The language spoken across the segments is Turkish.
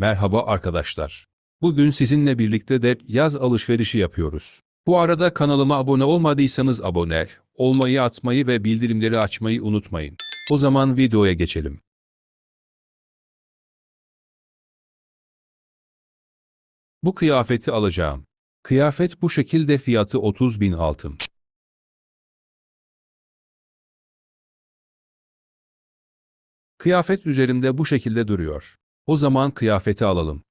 Merhaba arkadaşlar. Bugün sizinle birlikte de yaz alışverişi yapıyoruz. Bu arada kanalıma abone olmadıysanız abone olmayı, atmayı ve bildirimleri açmayı unutmayın. O zaman videoya geçelim. Bu kıyafeti alacağım. Kıyafet bu şekilde fiyatı 30 bin altın. Kıyafet üzerinde bu şekilde duruyor. O zaman kıyafeti alalım.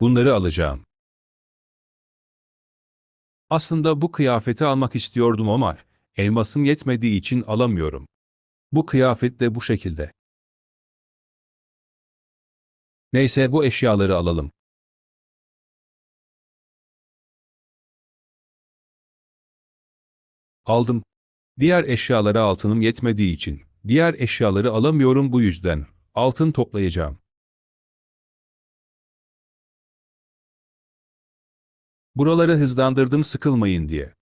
Bunları alacağım. Aslında bu kıyafeti almak istiyordum ama elmasım yetmediği için alamıyorum. Bu kıyafet de bu şekilde. Neyse bu eşyaları alalım. Aldım. Diğer eşyalara altınım yetmediği için, diğer eşyaları alamıyorum bu yüzden, altın toplayacağım. Buraları hızlandırdım sıkılmayın diye.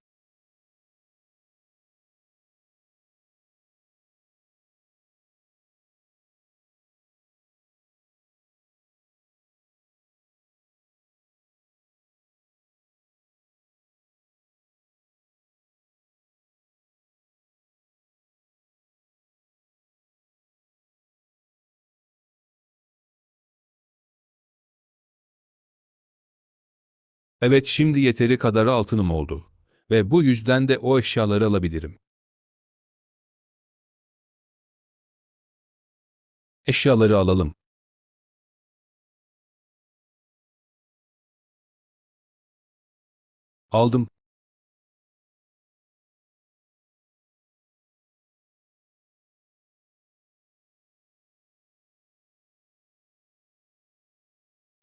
Evet şimdi yeteri kadar altınım oldu. Ve bu yüzden de o eşyaları alabilirim. Eşyaları alalım. Aldım.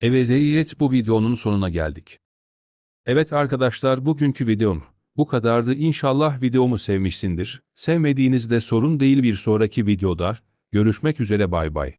Evet bu videonun sonuna geldik. Evet arkadaşlar bugünkü videom bu kadardı. İnşallah videomu sevmişsindir. Sevmediğinizde sorun değil bir sonraki videoda. Görüşmek üzere bay bay.